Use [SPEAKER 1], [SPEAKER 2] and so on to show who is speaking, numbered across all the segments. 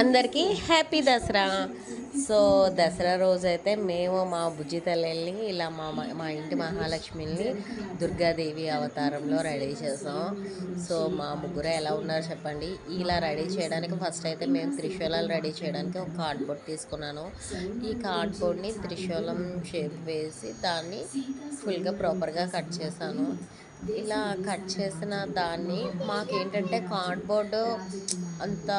[SPEAKER 1] అందరికీ happy Dasara. So Dasara రోజు అయితే మేము మా బుజ్జి తల్లిని ఇలా మా మా ఇంటి మహాలక్ష్మిని దుర్గాదేవి అవతారంలో రెడీ చేసాం. సో మా ముగ్గురు ఎలా ఉన్నారో చెప్పండి. ఇలా రెడీ చేయడానికి ఫస్ట్ అయితే మేము త్రిశూలాలు రెడీ చేయడానికి ఒక కార్డ్బోర్డ్ తీసుకున్నాను. ఈ కార్డ్బోర్డ్ని త్రిశూలం షేప్ వేసి దాన్ని ఫుల్గా ప్రాపర్గా కట్ చేశాను. ఇలా కట్ చేసిన దాన్ని మాకేంటంటే కార్డ్బోర్డు అంత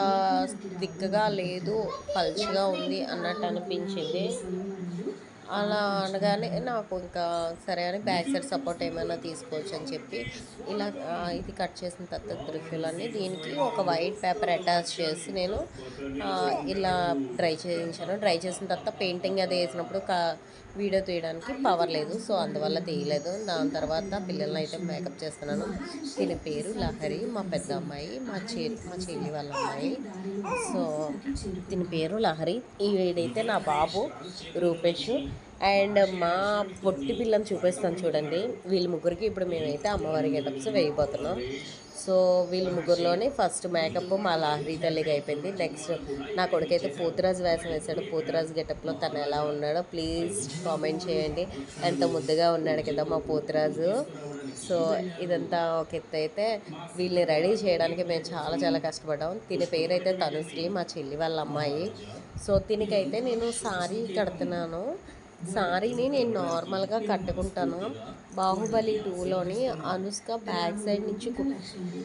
[SPEAKER 1] దిక్కగా లేదు పల్చిగా ఉంది అన్నట్టు అనిపించింది. అలా అనగానే నాకు ఇంకా సరే అని బ్యాక్ సైడ్ సపోర్ట్ ఏమైనా తీసుకోవచ్చు అని చెప్పి ఇలా ఇది కట్ చేసిన తర్వాత త్రిశూలాన్ని దీనికి ఒక వైట్ పేపర్ అటాచ్ చేసి నేను ఇలా డ్రై చేయించాను. డ్రై చేసిన తర్వాత పెయింటింగ్ అది వేసినప్పుడు కా వీడియో తీయడానికి పవర్ లేదు. సో అందువల్ల తీయలేదు. దాని తర్వాత పిల్లల్ని అయితే మేకప్ చేస్తున్నాను. దీని పేరు లహరి. మా పెద్ద అమ్మాయి మా చే మా చెల్లి వాళ్ళ అమ్మాయి. సో దీని పేరు లహరి. వీడైతే నా బాబు రూపేష్. అండ్ మా పొట్టి పిల్లని చూపిస్తాను చూడండి. వీళ్ళ ముగ్గురికి ఇప్పుడు మేమైతే అమ్మవారి గెటప్స్ వేయబోతున్నాం. సో వీళ్ళ ముగ్గురులోనే ఫస్ట్ మేకప్ మా లాహరి తల్లికి అయిపోయింది. నెక్స్ట్ నా కొడుకైతే పోతురాజ్ వేసం వేశాడు. పోతురాజ్ గెటప్లో తను ఎలా ఉన్నాడో ప్లీజ్ కామెంట్ చేయండి. ఎంత ముద్దుగా ఉన్నాడు కదా మా పోతురాజు. సో ఇదంతా ఒక ఎత్తు అయితే వీళ్ళని రెడీ చేయడానికి మేము చాలా చాలా కష్టపడ్డాం. తిని పేరైతే తనుశ్రీ మా చెల్లి వాళ్ళ అమ్మాయి. సో తినికైతే నేను సారీ కడుతున్నాను. సారీని నేను నార్మల్గా కట్టుకుంటాను. బాహుబలి టూలోని అనుష్క బ్యాక్ సైడ్ నుంచి కు-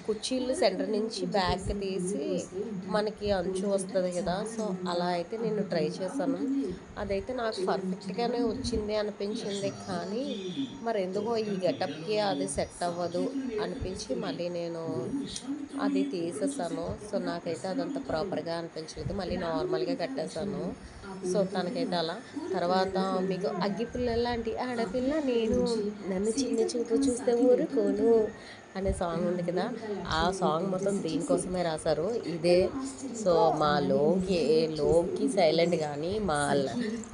[SPEAKER 1] కుర్చీలు సెంటర్ నుంచి బ్యాక్ తీసి మనకి అంచు వస్తుంది కదా. సో అలా అయితే నేను ట్రై చేశాను. అదైతే నాకు పర్ఫెక్ట్గానే వచ్చింది అనిపించింది. కానీ మరి ఎందుకో ఈ గెటప్కి అది సెట్ అవ్వదు అనిపించి మళ్ళీ నేను అది తీసేసాను. సో నాకైతే అదంత ప్రాపర్గా అనిపించలేదు. మళ్ళీ నార్మల్గా కట్టేశాను. సో తనకైతే అలా. తర్వాత మీకు అగ్గిపిల్ల లాంటి ఆడపిల్ల నేను నన్ను చిన్న చూపు చూస్తే ఊరుకోను అనే సాంగ్ ఉంది కదా. ఆ సాంగ్ మొత్తం దీనికోసమే రాశారు. ఇదే. సో మా లోకి లోకి సైలెంట్ కానీ మా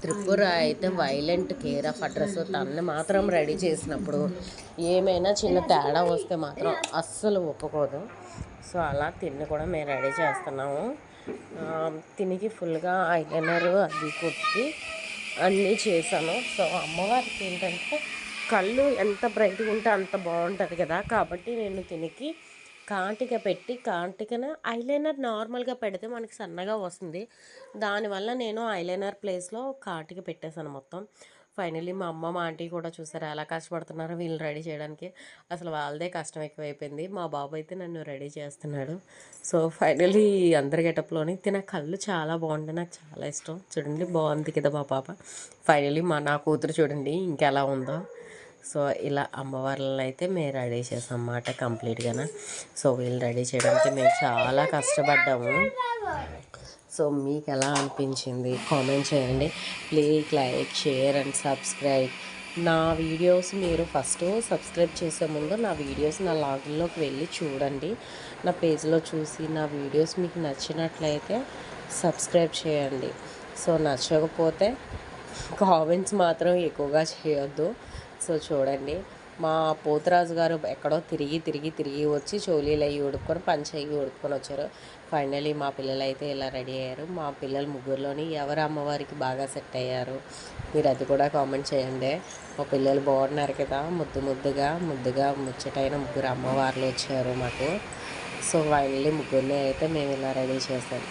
[SPEAKER 1] త్రిపుర అయితే వైలెంట్ కేర్ ఆఫ్ అడ్రస్ తనని మాత్రం రెడీ చేసినప్పుడు ఏమైనా చిన్న తేడా వస్తే మాత్రం అస్సలు ఒప్పుకోదు. సో అలా తిని కూడా మేము రెడీ చేస్తున్నాము. తినికి ఫుల్గా ఐలైనర్ అది కుట్టి అన్నీ చేశాను. సో అమ్మవారికి ఏంటంటే కళ్ళు ఎంత బ్రైట్గా ఉంటే అంత బాగుంటుంది కదా. కాబట్టి నేను తినికి కాంటిక పెట్టి కాంటికన ఐలైనర్ నార్మల్గా పెడితే మనకి సన్నగా వస్తుంది. దానివల్ల నేను ఐలైనర్ ప్లేస్లో కాంటిక పెట్టేశాను మొత్తం. ఫైనల్లీ మా అమ్మ మా ఆంటీ కూడా చూసారా ఎలా కష్టపడుతున్నారో వీళ్ళు రెడీ చేయడానికి. అసలు వాళ్ళదే కష్టం ఎక్కువైపోయింది. మా బాబు అయితే నన్ను రెడీ చేస్తున్నాడు. సో ఫైనలీ అందరి గెటప్లోని తిన కళ్ళు చాలా బాగుంటాయి. నాకు చాలా ఇష్టం. చూడండి బాగుంది కదా మా పాప. ఫైనలీ మా నా కూతురు చూడండి ఇంకెలా ఉందో. సో ఇలా అమ్మవార్లను అయితే మేము రెడీ చేసాం అన్నమాట సో వీళ్ళు రెడీ చేయడానికి మేము చాలా కష్టపడ్డాము. సో మీకు ఎలా అనిపించింది? కామెంట్ చేయండి. Please like share and subscribe. నా వీడియోస్ మీరు ఫస్ట్ సబ్స్క్రైబ్ చేసే ముందు నా వీడియోస్ నా లాగిన్లోకి వెళ్ళి చూడండి. నా పేజ్లో చూసి నా వీడియోస్ మీకు నచ్చినట్లయితే సబ్స్క్రైబ్ చేయండి. సో నచ్చకపోతే కామెంట్స్ మాత్రం ఎక్కువగా చేయొద్దు. సో చూడండి మా పోతురాజు గారు ఎక్కడో తిరిగి తిరిగి తిరిగి వచ్చి చోలీలు అవి ఉడుక్కొని పంచ అయ్యి వచ్చారు. ఫైనలీ మా పిల్లలు అయితే ఇలా రెడీ అయ్యారు. మా పిల్లలు ముగ్గురులోని ఎవరు అమ్మవారికి బాగా సెట్ అయ్యారు మీరు అది కూడా కామెంట్ చేయండి. మా పిల్లలు బాగున్నారు కదా ముద్దు ముద్దుగా ముద్దుగా ముచ్చటైన ముగ్గురు అమ్మవార్లు వచ్చారు మాకు. సో ఫైనలీ ముగ్గురిని అయితే మేము ఇలా రెడీ చేసాం.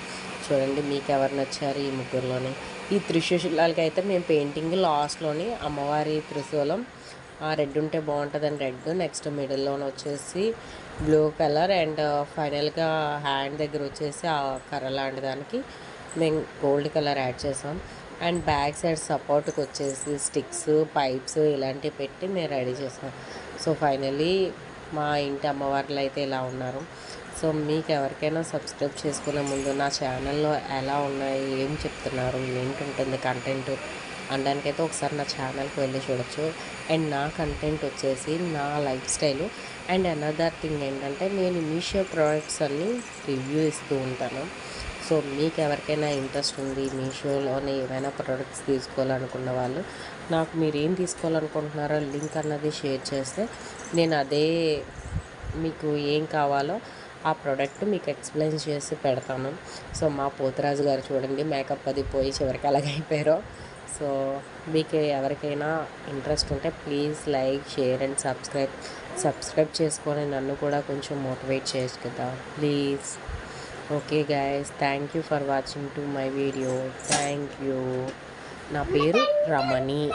[SPEAKER 1] చూడండి మీకు ఎవరు నచ్చారు ఈ ముగ్గురులోని. ఈ త్రిశూలాలకి అయితే మేము పెయింటింగ్ లాస్ట్లోని అమ్మవారి త్రిశూలం రెడ్ ఉంటే బాగుంటుందని రెడ్ నెక్స్ట్ మిడిల్లోనే వచ్చేసి బ్లూ కలర్ అండ్ ఫైనల్గా హ్యాండ్ దగ్గర వచ్చేసి ఆ కర్ర లాంటి దానికి మేము గోల్డ్ కలర్ యాడ్ చేసాం. అండ్ బ్యాక్ సైడ్ సపోర్ట్కి వచ్చేసి స్టిక్స్ పైప్స్ ఇలాంటివి పెట్టి మేము రెడీ చేసాం. సో ఫైనలీ మా ఇంటి అమ్మవార్లు అయితే ఇలా ఉన్నారు. సో మీకు ఎవరికైనా సబ్స్క్రైబ్ చేసుకునే ముందు నా ఛానల్లో ఎలా ఉన్నాయి ఏం చెప్తున్నారు ఏంటి ఉంటుంది కంటెంట్ అనడానికైతే ఒకసారి నా ఛానల్కి వెళ్ళి చూడొచ్చు. అండ్ నా కంటెంట్ వచ్చేసి నా life style and another thing ఏంటంటే నేను మీషో ప్రోడక్ట్స్ అన్ని రివ్యూ ఇస్తూ ఉంటాను. సో మీకు ఎవరికైనా ఇంట్రెస్ట్ ఉంది మీషోలోనే ఏమైనా ప్రోడక్ట్స్ తీసుకోవాలనుకున్న వాళ్ళు నాకు మీరు ఏం తీసుకోవాలనుకుంటున్నారో లింక్ అన్నది షేర్ చేస్తే నేను అదే మీకు ఏం కావాలో ఆ ప్రోడక్ట్ మీకు ఎక్స్ప్లెయిన్ చేసి పెడతాను. సో మా పోతరాజు గారు చూడండి మేకప్ అది పోయి చివరికి అలాగైపోయారో. సో మీకు ఎవరికైనా ఇంట్రెస్ట్ ఉంటే please like share and subscribe. Subscribe చేసుకొని నన్ను కూడా కొంచెం మోటివేట్ చేయొచ్చు కదా. Please. Okay guys thank you for watching to my video. Thank you. నా పేరు రమణి.